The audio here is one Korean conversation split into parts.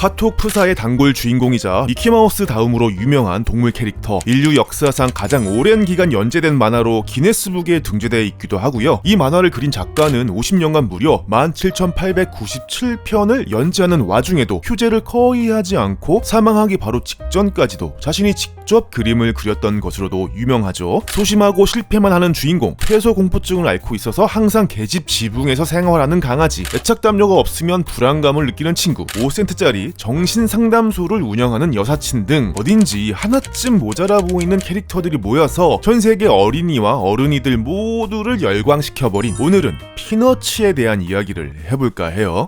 카톡 프사의 단골 주인공이자 미키마우스 다음으로 유명한 동물 캐릭터 인류 역사상 가장 오랜 기간 연재된 만화로 기네스북에 등재되어 있기도 하고요. 이 만화를 그린 작가는 50년간 무려 17,897편을 연재하는 와중에도 휴재를 거의 하지 않고 사망하기 바로 직전까지도 자신이 직접 그림을 그렸던 것으로도 유명하죠. 소심하고 실패만 하는 주인공, 폐소 공포증을 앓고 있어서 항상 계집 지붕에서 생활하는 강아지, 애착 담요가 없으면 불안감을 느끼는 친구, 5센트짜리 정신 상담소를 운영하는 여사친 등 어딘지 하나쯤 모자라 보이는 캐릭터들이 모여서 전 세계 어린이와 어른이들 모두를 열광시켜버린 오늘은 피너츠에 대한 이야기를 해볼까 해요.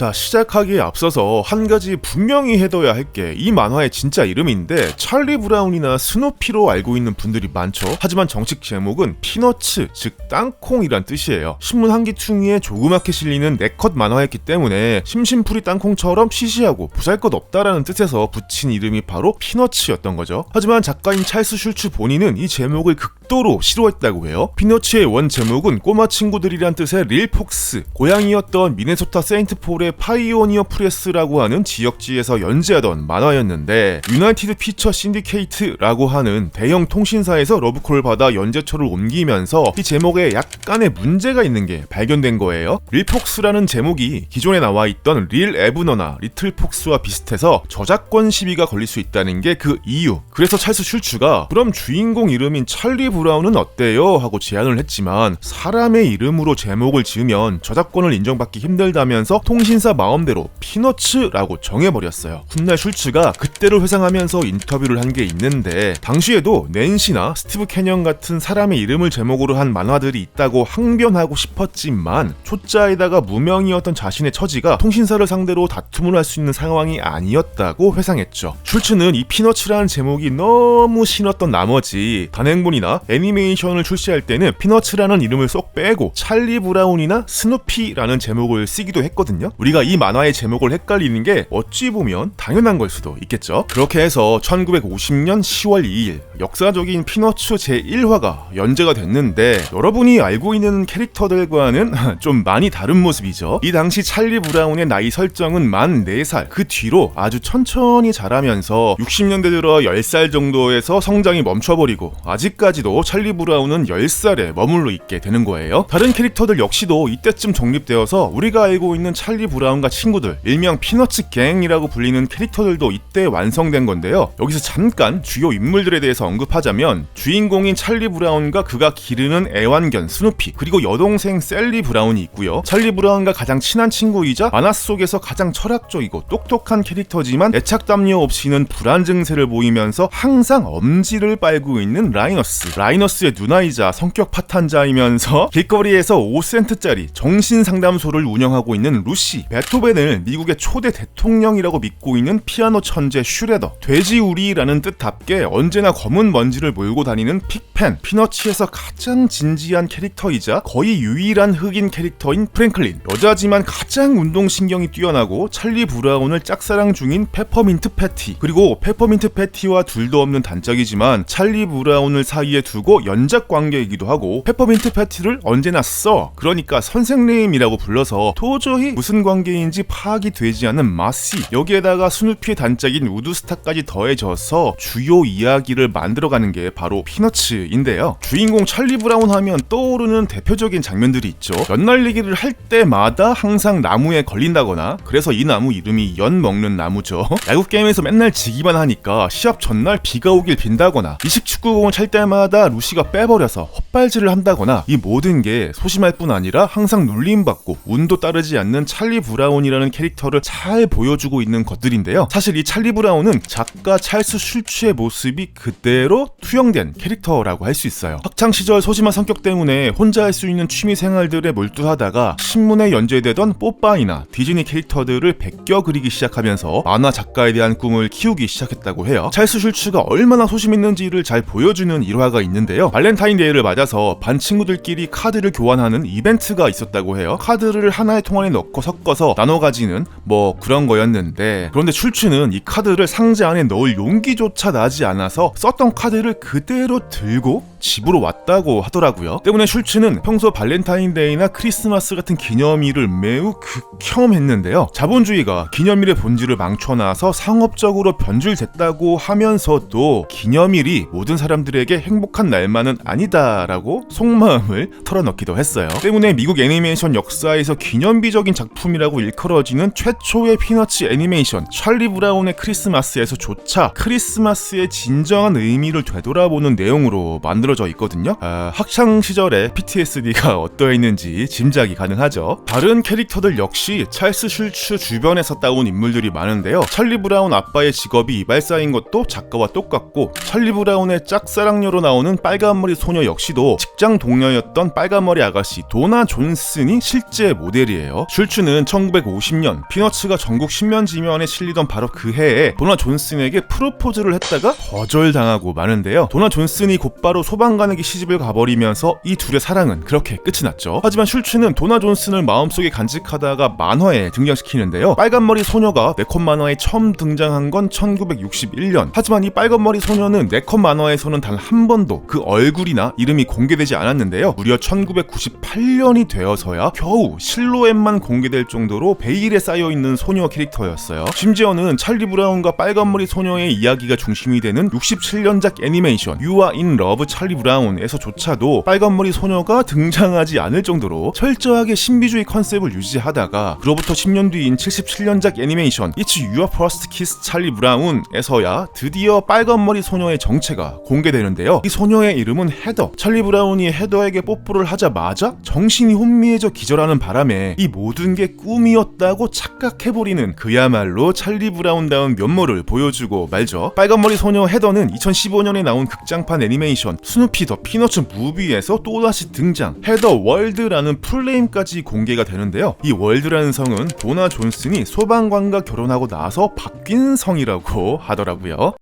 자 시작하기에 앞서서 한 가지 분명히 해둬야 할 게 이 만화의 진짜 이름인데 찰리 브라운이나 스누피로 알고 있는 분들이 많죠. 하지만 정식 제목은 피너츠 즉 땅콩이란 뜻이에요. 신문 한 기퉁이에 조그맣게 실리는 네컷 만화였기 때문에 심심풀이 땅콩처럼 시시하고 부살것 없다라는 뜻에서 붙인 이름이 바로 피너츠였던 거죠. 하지만 작가인 찰스 슐츠 본인은 이 제목을 극도로 싫어했다고 해요. 피너츠의 원 제목은 꼬마 친구들이란 뜻의 릴 폭스 고향이었던 미네소타 세인트 폴의 파이오니어 프레스라고 하는 지역지에서 연재하던 만화였는데 유나이티드 피처 신디케이트라고 하는 대형 통신사에서 러브콜을 받아 연재처를 옮기면서 이 제목에 약간의 문제가 있는 게 발견된 거예요. 릴폭스라는 제목이 기존에 나와 있던 릴 에브너나 리틀 폭스와 비슷해서 저작권 시비가 걸릴 수 있다는 게 그 이유. 그래서 찰스 슐츠가 그럼 주인공 이름인 찰리 브라운은 어때요? 하고 제안을 했지만 사람의 이름으로 제목을 지으면 저작권을 인정받기 힘들다면서 통신 사 마음대로 피너츠라고 정해버렸어요. 훗날 슐츠가 그때를 회상하면서 인터뷰를 한 게 있는데 당시에도 낸시나 스티브 캐년 같은 사람의 이름을 제목으로 한 만화들이 있다고 항변하고 싶었지만 초짜에다가 무명이었던 자신의 처지가 통신사를 상대로 다툼을 할 수 있는 상황이 아니었다고 회상했죠. 슐츠는 이 피너츠라는 제목이 너무 신었던 나머지 단행본이나 애니메이션을 출시할 때는 피너츠라는 이름을 쏙 빼고 찰리 브라운이나 스누피라는 제목을 쓰기도 했거든요. 우리가 이 만화의 제목을 헷갈리는 게 어찌 보면 당연한 걸 수도 있겠죠. 그렇게 해서 1950년 10월 2일 역사적인 피너츠 제1화가 연재가 됐는데 여러분이 알고 있는 캐릭터들과는 좀 많이 다른 모습이죠. 이 당시 찰리 브라운의 나이 설정은 만 4살. 그 뒤로 아주 천천히 자라면서 60년대 들어 10살 정도에서 성장이 멈춰버리고 아직까지도 찰리 브라운은 10살에 머물러 있게 되는 거예요. 다른 캐릭터들 역시도 이때쯤 정립되어서 우리가 알고 있는 찰리 브라운과 친구들, 일명 피너츠 갱이라고 불리는 캐릭터들도 이때 완성된 건데요. 여기서 잠깐 주요 인물들에 대해서 언급하자면 주인공인 찰리 브라운과 그가 기르는 애완견 스누피, 그리고 여동생 셀리 브라운이 있고요. 찰리 브라운과 가장 친한 친구이자 만화 속에서 가장 철학적이고 똑똑한 캐릭터지만 애착 담요 없이는 불안 증세를 보이면서 항상 엄지를 빨고 있는 라이너스. 라이너스의 누나이자 성격 파탄자이면서 길거리에서 5센트짜리 정신 상담소를 운영하고 있는 루시. 베토벤을 미국의 초대 대통령이라고 믿고 있는 피아노 천재 슈레더. 돼지우리라는 뜻답게 언제나 검은 먼지를 몰고 다니는 픽펜. 피너치에서 가장 진지한 캐릭터이자 거의 유일한 흑인 캐릭터인 프랭클린. 여자지만 가장 운동신경이 뛰어나고 찰리 브라운을 짝사랑 중인 페퍼민트 패티. 그리고 페퍼민트 패티와 둘도 없는 단짝이지만 찰리 브라운을 사이에 두고 연작 관계이기도 하고 페퍼민트 패티를 언제나 써. 그러니까 선생님이라고 불러서 도저히 무슨 관 계인지 파악이 되지 않는 마시. 여기에다가 스누피의 단짝인 우드스타까지 더해져서 주요 이야기를 만들어가는 게 바로 피너츠인데요. 주인공 찰리 브라운 하면 떠오르는 대표적인 장면들이 있죠. 연 날리기를 할 때마다 항상 나무에 걸린다거나 그래서 이 나무 이름이 연 먹는 나무죠. 야구 게임에서 맨날 지기만 하니까 시합 전날 비가 오길 빈다거나 이식 축구공을 찰 때마다 루시가 빼버려서 헛발질을 한다거나 이 모든 게 소심할 뿐 아니라 항상 놀림받고 운도 따르지 않는 찰리 브라운이라는 캐릭터를 잘 보여주고 있는 것들인데요. 사실 이 찰리 브라운은 작가 찰스 슐츠의 모습이 그대로 투영된 캐릭터라고 할 수 있어요. 학창 시절 소심한 성격 때문에 혼자 할 수 있는 취미 생활들에 몰두하다가 신문에 연재되던 뽀빠이나 디즈니 캐릭터들을 베껴 그리기 시작하면서 만화 작가에 대한 꿈을 키우기 시작했다고 해요. 찰스 슐츠가 얼마나 소심했는지를 잘 보여주는 일화가 있는데요. 발렌타인데이를 맞아서 반 친구들끼리 카드를 교환하는 이벤트가 있었다고 해요. 카드를 하나의 통 안에 넣고 섞어 서 나눠 가지는 뭐 그런 거였는데 그런데 슐츠는 이 카드를 상자 안에 넣을 용기조차 나지 않아서 썼던 카드를 그대로 들고 집으로 왔다고 하더라고요. 때문에 슐츠는 평소 발렌타인데이나 크리스마스 같은 기념일을 매우 극혐했는데요. 자본주의가 기념일의 본질을 망쳐놔서 상업적으로 변질됐다고 하면서도 기념일이 모든 사람들에게 행복한 날만은 아니다라고 속마음을 털어넣기도 했어요. 때문에 미국 애니메이션 역사에서 기념비적인 작품이라고 일컬어지는 최초의 피너츠 애니메이션 찰리 브라운의 크리스마스에서조차 크리스마스의 진정한 의미를 되돌아보는 내용으로 만들어 져 있거든요. 아, 학창 시절에 PTSD가 어떠했는지 짐작이 가능하죠. 다른 캐릭터들 역시 찰스 슐츠 주변에서 따온 인물들이 많은데요. 찰리 브라운 아빠의 직업이 이발사인 것도 작가와 똑같고 찰리 브라운의 짝사랑녀로 나오는 빨간머리 소녀 역시도 직장 동료였던 빨간머리 아가씨 도나 존슨이 실제 모델이에요. 슐츠는 1950년 피너츠가 전국 신면지면에 실리던 바로 그 해에 도나 존슨에게 프로포즈를 했다가 거절당하고 마는데요. 도나 존슨이 곧바로 소 방관에게 시집을 가버리면서 이 둘의 사랑은 그렇게 끝이 났죠. 하지만 슐츠는 도나 존슨을 마음속에 간직하다가 만화에 등장시키는데요. 빨간머리 소녀가 네컷 만화에 처음 등장한 건 1961년. 하지만 이 빨간머리 소녀는 네컷 만화에서는 단 한 번도 그 얼굴이나 이름이 공개되지 않았는데요. 무려 1998년이 되어서야 겨우 실루엣만 공개될 정도로 베일에 쌓여 있는 소녀 캐릭터였어요. 심지어는 찰리 브라운과 빨간머리 소녀의 이야기가 중심이 되는 67년작 애니메이션 You Are in Love 찰리 브라운에서조차도 빨간머리 소녀가 등장하지 않을 정도로 철저하게 신비주의 컨셉을 유지하다가 그로부터 10년 뒤인 77년작 애니메이션 It's Your First Kiss 찰리 브라운에서야 드디어 빨간머리 소녀의 정체가 공개되는데요. 이 소녀의 이름은 헤더. 찰리 브라운이 헤더에게 뽀뽀를 하자마자 정신이 혼미해져 기절하는 바람에 이 모든 게 꿈이었다고 착각해버리는 그야말로 찰리 브라운다운 면모를 보여주고 말죠. 빨간머리 소녀 헤더는 2015년에 나온 극장판 애니메이션 스누피 더 피너츠 무비에서 또다시 등장 헤더 월드라는 풀네임까지 공개가 되는데요. 이 월드라는 성은 도나 존슨이 소방관과 결혼하고 나서 바뀐 성이라고 하더라고요.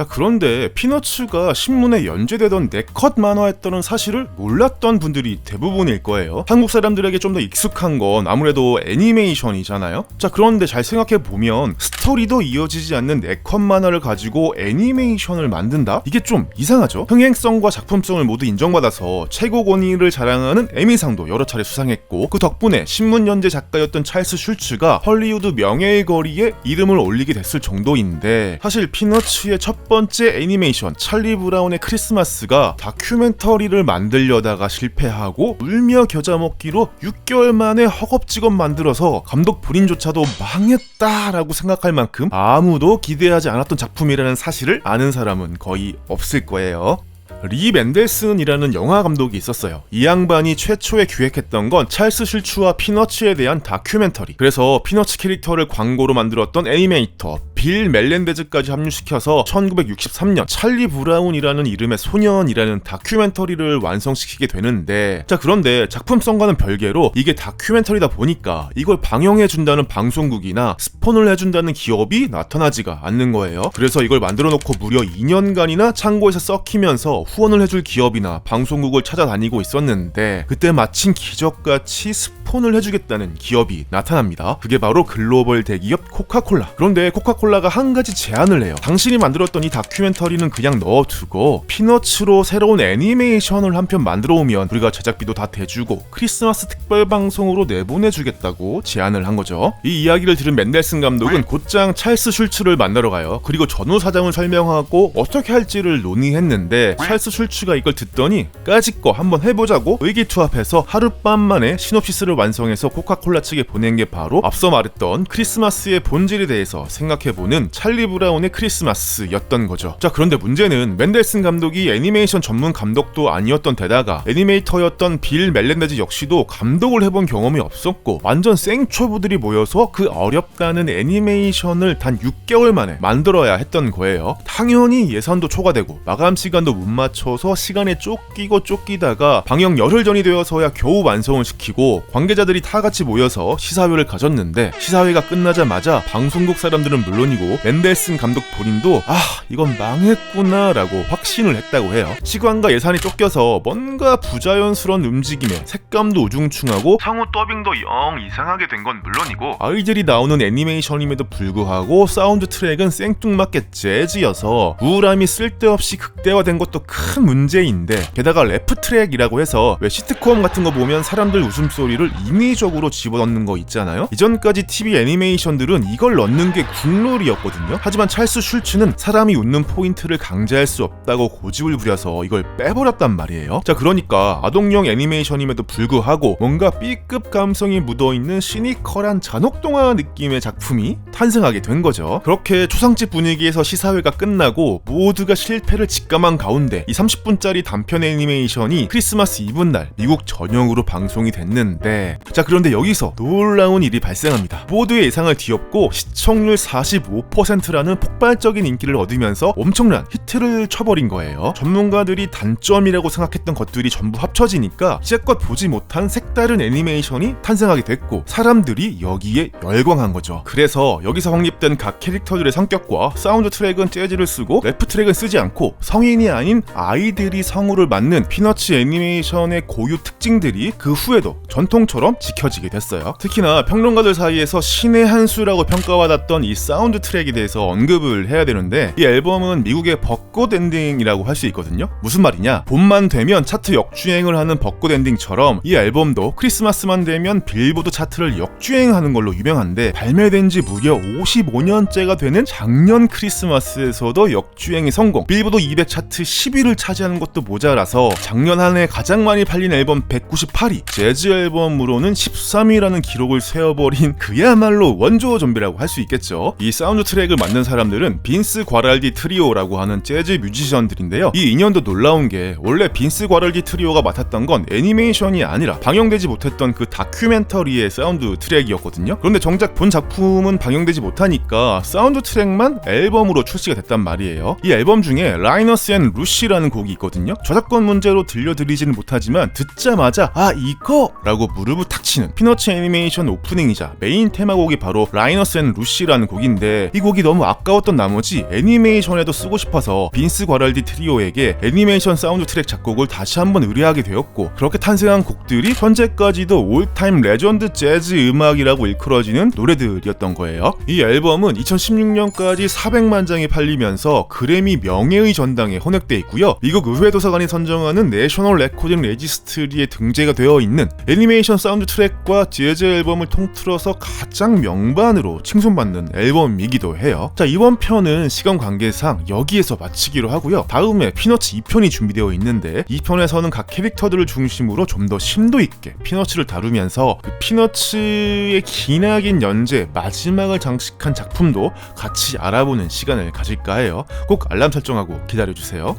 자 그런데 피너츠가 신문에 연재되던 네컷 만화였다는 사실을 몰랐던 분들이 대부분일 거예요. 한국 사람들에게 좀 더 익숙한 건 아무래도 애니메이션이잖아요. 자 그런데 잘 생각해 보면 스토리도 이어지지 않는 네컷 만화를 가지고 애니메이션을 만든다? 이게 좀 이상하죠? 흥행성과 작품성을 모두 인정받아서 최고 권위를 자랑하는 에미상도 여러 차례 수상했고 그 덕분에 신문 연재 작가였던 찰스 슐츠가 헐리우드 명예의 거리에 이름을 올리게 됐을 정도인데 사실 피너츠의 첫 번째 애니메이션 찰리 브라운의 크리스마스가 다큐멘터리를 만들려다가 실패하고 울며 겨자 먹기로 6개월 만에 허겁지겁 만들어서 감독 본인조차도 망했다라고 생각할 만큼 아무도 기대하지 않았던 작품이라는 사실을 아는 사람은 거의 없을 거예요. 리 맨델슨이라는 영화 감독이 있었어요. 이 양반이 최초에 기획했던 건 찰스 슐츠와 피너츠에 대한 다큐멘터리. 그래서 피너츠 캐릭터를 광고로 만들었던 애니메이터 빌 멜렌데즈까지 합류시켜서 1963년 찰리 브라운이라는 이름의 소년이라는 다큐멘터리를 완성시키게 되는데 자 그런데 작품성과는 별개로 이게 다큐멘터리다 보니까 이걸 방영해준다는 방송국이나 스폰을 해준다는 기업이 나타나지가 않는 거예요. 그래서 이걸 만들어 놓고 무려 2년간이나 창고에서 썩히면서 후원을 해줄 기업이나 방송국을 찾아다니고 있었는데 그때 마침 기적같이 스폰을 해주겠다는 기업이 나타납니다. 그게 바로 글로벌 대기업 코카콜라. 그런데 코카콜라가 한 가지 제안을 해요. 당신이 만들었던 이 다큐멘터리는 그냥 넣어두고 피너츠로 새로운 애니메이션을 한 편 만들어 오면 우리가 제작비도 다 대주고 크리스마스 특별 방송으로 내보내주겠다고 제안을 한 거죠. 이 이야기를 들은 맨델슨 감독은 곧장 찰스 슐츠를 만나러 가요. 그리고 전후 사정을 설명하고 어떻게 할지를 논의했는데 찰스 슐츠가 이걸 듣더니 까짓거 한번 해보자고 의기투합해서 하룻밤 만에 시놉시스를 완성해서 코카콜라 측에 보낸 게 바로 앞서 말했던 크리스마스의 본질에 대해서 생각해보는 찰리 브라운의 크리스마스였던 거죠. 자 그런데 문제는 맨델슨 감독이 애니메이션 전문 감독도 아니었던 데다가 애니메이터였던 빌 멜렌데즈 역시도 감독을 해본 경험이 없었고 완전 생초보들이 모여서 그 어렵다는 애니메이션을 단 6개월 만에 만들어야 했던 거예요. 당연히 예산도 초과되고 마감 시간도 못 맞 춰서 시간에 쫓기고 쫓기다가 방영 열흘 전이 되어서야 겨우 완성을 시키고 관계자들이 다 같이 모여서 시사회를 가졌는데 시사회가 끝나자마자 방송국 사람들은 물론 물론이고 멘델슨 감독 본인도 아 이건 망했구나라고 확신을 했다고 해요. 시간과 예산이 쫓겨서 뭔가 부자연스러운 움직임에 색감도 우중충하고 성우 더빙도 영 이상하게 된 건 물론이고 아이들이 나오는 애니메이션임에도 불구하고 사운드 트랙은 생뚱맞게 재즈여서 우울함이 쓸데없이 극대화된 것도 큰 문제인데 게다가 래프 트랙이라고 해서 왜 시트콤 같은 거 보면 사람들 웃음소리를 인위적으로 집어넣는 거 있잖아요? 이전까지 TV 애니메이션들은 이걸 넣는 게 국룰이었거든요? 하지만 찰스 슐츠는 사람이 웃는 포인트를 강제할 수 없다고 고집을 부려서 이걸 빼버렸단 말이에요. 자 그러니까 아동용 애니메이션임에도 불구하고 뭔가 B급 감성이 묻어있는 시니컬한 잔혹동화 느낌의 작품이 탄생하게 된 거죠. 그렇게 초상집 분위기에서 시사회가 끝나고 모두가 실패를 직감한 가운데 이 30분짜리 단편 애니메이션이 크리스마스 이브날 미국 전역으로 방송이 됐는데 자 그런데 여기서 놀라운 일이 발생합니다. 모두의 예상을 뒤엎고 시청률 45%라는 폭발적인 인기를 얻으면서 엄청난 히트를 쳐버린 거예요. 전문가들이 단점이라고 생각했던 것들이 전부 합쳐지니까 이제껏 보지 못한 색다른 애니메이션이 탄생하게 됐고 사람들이 여기에 열광한 거죠. 그래서 여기서 확립된 각 캐릭터들의 성격과 사운드 트랙은 재즈를 쓰고 래프 트랙은 쓰지 않고 성인이 아닌 아이들이 성우를 맡는 피너츠 애니메이션의 고유 특징들이 그 후에도 전통처럼 지켜지게 됐어요. 특히나 평론가들 사이에서 신의 한 수라고 평가받았던 이 사운드 트랙에 대해서 언급을 해야 되는데 이 앨범은 미국의 벚꽃 엔딩이라고 할 수 있거든요. 무슨 말이냐? 봄만 되면 차트 역주행을 하는 벚꽃 엔딩처럼 이 앨범도 크리스마스만 되면 빌보드 차트를 역주행하는 걸로 유명한데 발매된 지 무려 55년째가 되는 작년 크리스마스에서도 역주행이 성공. 빌보드 200 차트 10위 를 차지하는 것도 모자라서 작년 한 해 가장 많이 팔린 앨범 198위, 재즈 앨범으로는 13위라는 기록을 세워버린 그야말로 원조 좀비라고 할 수 있겠죠. 이 사운드 트랙을 만든 사람들은 빈스 과랄디 트리오라고 하는 재즈 뮤지션들인데요. 이 인연도 놀라운 게 원래 빈스 과랄디 트리오가 맡았던 건 애니메이션이 아니라 방영되지 못했던 그 다큐멘터리의 사운드 트랙이었거든요. 그런데 정작 본 작품은 방영되지 못하니까 사운드 트랙만 앨범으로 출시가 됐단 말이에요. 이 앨범 중에 라이너스 앤 루시 라는 곡이 있거든요. 저작권 문제로 들려드리지는 못하지만 듣자마자 아 이거 라고 무릎을 탁 치는 피너츠 애니메이션 오프닝이자 메인 테마곡이 바로 라이너스 앤 루시라는 곡인데 이 곡이 너무 아까웠던 나머지 애니메이션에도 쓰고 싶어서 빈스 과랄디 트리오에게 애니메이션 사운드 트랙 작곡을 다시 한번 의뢰하게 되었고 그렇게 탄생한 곡들이 현재까지도 올타임 레전드 재즈 음악이라고 일컬어지는 노래들이었던 거예요. 이 앨범은 2016년까지 400만 장이 팔리면서 그래미 명예의 전당에 혼액돼 있고요. 미국 의회 도서관이 선정하는 내셔널 레코딩 레지스트리에 등재가 되어 있는 애니메이션 사운드 트랙과 재즈 앨범을 통틀어서 가장 명반으로 칭송받는 앨범이기도 해요. 자 이번 편은 시간 관계상 여기에서 마치기로 하고요. 다음에 피너츠 2편이 준비되어 있는데 2편에서는 각 캐릭터들을 중심으로 좀 더 심도 있게 피너츠를 다루면서 그 피너츠의 기나긴 연재 마지막을 장식한 작품도 같이 알아보는 시간을 가질까 해요. 꼭 알람 설정하고 기다려주세요.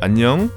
안녕.